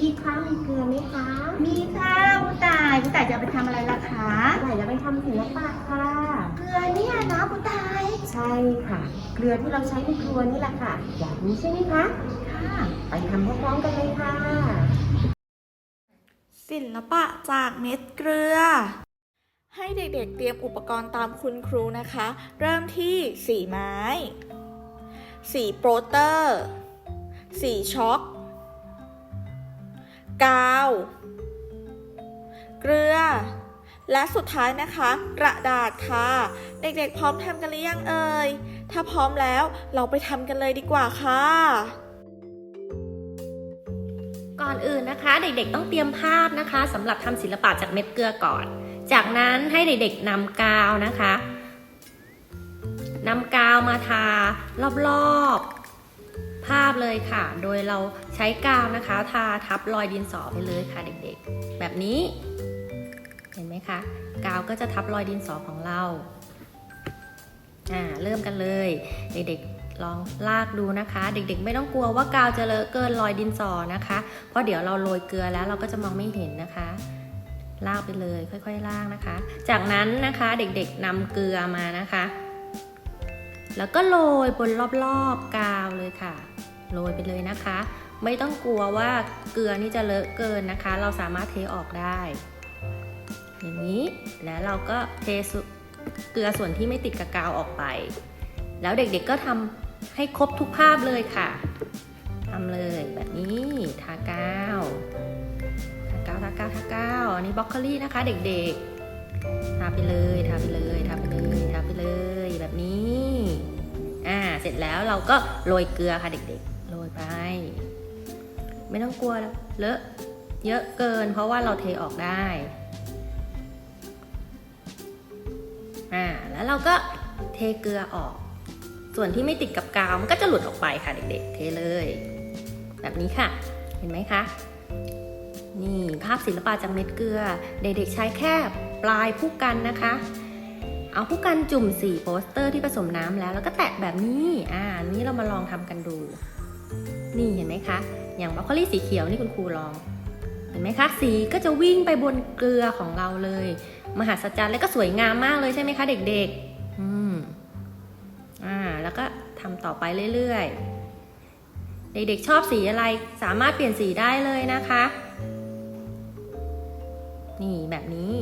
คิดคะมีเกลือไหมคะ มีค่ะคุณตายคุณตายจะเอาไปทำอะไรล่ะคะไหนจะไปทำศิลปะค่ะ เกลือเนี่ยนะคุณตาย ใช่ค่ะ เกลือที่เราใช้ในครัวนี่แหละค่ะ อยากรู้ใช่ไหมคะ ค่ะ ไปทำพร้อมๆกันเลยค่ะ ศิลปะจากเม็ดเกลือ ให้เด็กๆเตรียมอุปกรณ์ตามคุณครูนะคะ เริ่มที่สีไม้ สีโปรเตอร์ สีช็อก กาว เกลือ และสุดท้ายนะคะ กระดาษค่ะ เด็กๆพร้อมทำกันหรือยังเอ่ย ถ้าพร้อมแล้วเราไปทำกันเลยดีกว่าค่ะก่อนอื่นนะคะ เด็กๆต้องเตรียมภาพนะคะสำหรับทำศิลปะจากเม็ดเกลือก่อน จากนั้นให้เด็กๆนำกาวนะคะนำกาวมาทารอบๆ ภาพเลยค่ะ โดยเราใช้กาวนะคะ ทาทับรอยดินสอไปเลยค่ะเด็กๆ แบบนี้ เห็นไหมคะ กาวก็จะทับรอยดินสอของเรา อ่า เริ่มกันเลย เด็กๆ ลองลากดูนะคะ เด็กๆ ไม่ต้องกลัวว่ากาวจะเลอะเกินรอยดินสอนะคะ เพราะเดี๋ยวเราโรยเกลือแล้วเราก็จะมองไม่เห็นนะคะลากไปเลยค่อยๆลากนะคะ จากนั้นนะคะเด็กๆนำเกลือมานะคะ แล้วก็โรยบนรอบๆกาวเลยค่ะ โรยไปเลยนะคะ ไม่ต้องกลัวว่าเกลือนี่จะเลอะเกินนะคะ เราสามารถเทออกได้ อย่างนี้แล้วเราก็เทเกลือส่วนที่ไม่ติดกับกาวออกไป แล้วเด็กๆก็ทำให้ครบทุกภาพเลยค่ะทำเลยแบบนี้ทากาวทากาวทากาวทากาวอันนี้บล็อกโคลี่นะคะ เด็กๆทาไปเลยทาไปเลยทาไปเลยทาไปเลยแบบนี้ อ่า เสร็จแล้วเราก็โรยเกลือค่ะเด็กๆ โรยไป ไม่ต้องกลัวเลอะเยอะเกิน เพราะว่าเราเทออกได้อ่าแล้วเราก็เทเกลือออก ส่วนที่ไม่ติดกับกาวมันก็จะหลุดออกไปค่ะเด็กๆ เทเลย แบบนี้ค่ะ เห็นไหมคะนี่ภาพศิลปะจากเม็ดเกลือ เด็กๆใช้แค่ปลายผู้กันนะคะ เอาผู้กันจุ่มสีโปสเตอร์ที่ผสมน้ำแล้ว แล้วก็แตะแบบนี้ อ่านนี้เรามาลองทำกันดู นี่เห็นไหมคะ อย่างบรอกโคลี่สีเขียวนี่คุณครูลอง เห็นไหมคะ สีก็จะวิ่งไปบนเกลือของเราเลย มหัศจรรย์และก็สวยงามมากเลยใช่ไหมคะ เด็กๆ อืม อ่า แล้วก็ทำต่อไปเรื่อยๆ เด็กๆชอบสีอะไรสามารถเปลี่ยนสีได้เลยนะคะ นี่แบบนี้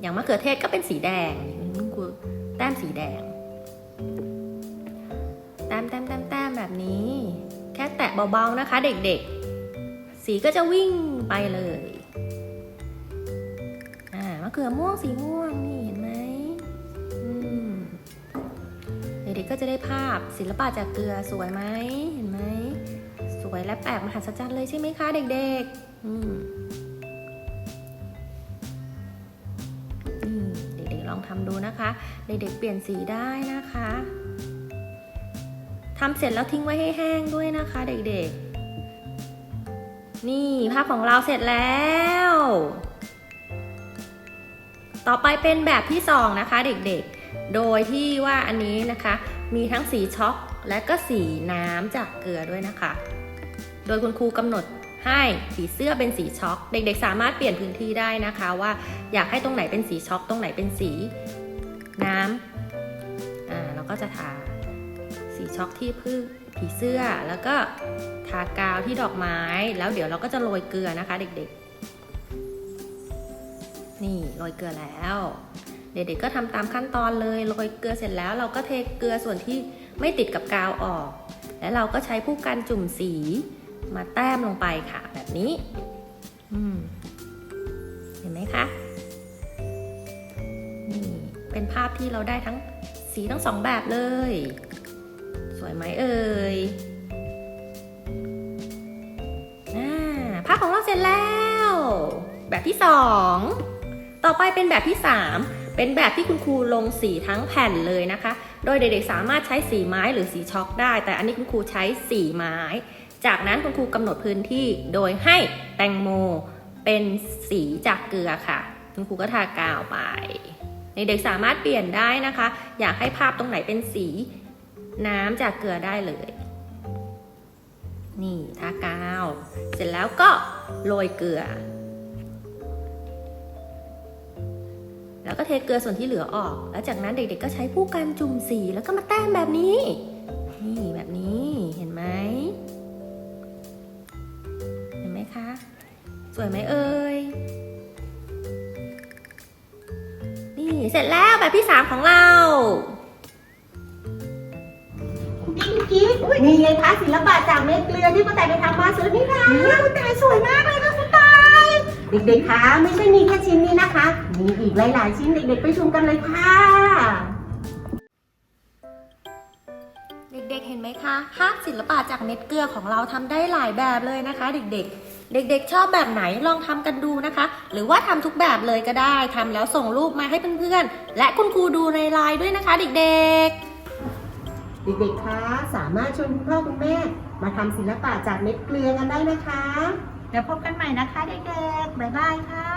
อย่างมะเขือเทศก็เป็นสีแดงนี่คุณแต้มสีแดงแต้มแต้มแต้มแต้มแบบนี้ แค่แตะเบาๆนะคะเด็กๆ สีก็จะวิ่งไปเลยอ่ามะเขือม่วงสีม่วงนี่เห็นไหมมเด็กๆก็จะได้ภาพศิลปะจากเกลือสวยไหมเห็นไหมสวยและแปลกมหัศจรรย์เลยใช่ไหมคะเด็กๆอืมเด็กๆลองทำดูนะคะ เด็กๆเปลี่ยนสีได้นะคะ ทำเสร็จแล้วทิ้งไว้ให้แห้งด้วยนะคะเด็กๆ นี่ภาพของเราเสร็จแล้ว ต่อไปเป็นแบบที่สองนะคะเด็กๆ โดยที่ว่าอันนี้นะคะ มีทั้งสีช็อกและก็สีน้ำจากเกลือด้วยนะคะ โดยคุณครูกำหนดให้สีเสื้อเป็นสีช็อก เด็กๆ สามารถเปลี่ยนพื้นที่ได้นะคะว่าอยากให้ตรงไหนเป็นสีช็อกตรงไหนเป็นสีน้ำอ่าเราก็จะทา สีช็อกที่พืชผีเสื้อ แล้วก็ทากาวที่ดอกไม้ แล้วเดี๋ยวเราก็จะโรยเกลือนะคะ เด็กๆ นี่โรยเกลือแล้ว เด็กๆก็ทำตามขั้นตอนเลยโรยเกลือเสร็จแล้ว เราก็เทเกลือส่วนที่ไม่ติดกับกาวออก แล้วเราก็ใช้ผู้กันจุ่มสีมาแต้มลงไปค่ะ แบบนี้เห็นไหมคะนี่เป็นภาพที่เราได้ทั้งสีทั้งสองแบบเลย วยไหมเอ่ยภาพของเราเสร็จแล้ว แบบที่สองต่อไปเป็นแบบที่ 3 เป็นแบบที่คุณครูลงสีทั้งแผ่นเลยนะคะ โดยเด็กๆสามารถใช้สีไม้หรือสีช็อกได้ แต่อันนี้คุณครูใช้สีไม้ จากนั้นคุณครูกำหนดพื้นที่โดยให้แตงโมเป็นสีจากเกลือค่ะ คุณครูก็ทากาวไป เด็กๆสามารถเปลี่ยนได้นะคะ อยากให้ภาพตรงไหนเป็นสี น้ำจากเกลือได้เลย นี่ทากาว เสร็จแล้วก็โรยเกลือ แล้วก็เทเกลือส่วนที่เหลือออก แล้วจากนั้นเด็กๆก็ใช้ผู้กันจุ่มสีแล้วก็มาแต้มแบบนี้ นี่แบบนี้เห็นไหมเห็นไหมคะ สวยไหมเอ่ยนี่เสร็จแล้วแบบที่สามของเรา กิ๊กนี่ไงคะศิลปะจากเม็ดเกลือที่ป้าแต่ไปทำมาสวยไหมคะป้าแต่สวยมากเลยค่ะป้าแต่เด็กๆคะไม่ใช่มีแค่ชิ้นนี้นะคะ มีอีกหลายๆชิ้นเด็ก ๆ ไปชมกันเลยค่ะ เด็กๆเห็นไหมคะภาพศิลปะจากเม็ดเกลือของเราทำได้หลายแบบเลยนะคะ เด็กๆเด็กๆ ชอบแบบไหนลองทำกันดูนะคะ หรือว่าทำทุกแบบเลยก็ได้ทำแล้วส่งรูปมาให้เพื่อนๆ และคุณครูดูในไลน์ด้วยนะคะ เด็กๆ เด็กๆ คะ สามารถชวนคุณพ่อคุณแม่ มาทำศิลปะจากเม็ดเกลือกันได้นะคะ เดี๋ยวพบกันใหม่นะคะเด็กๆ บ๊ายบายค่ะ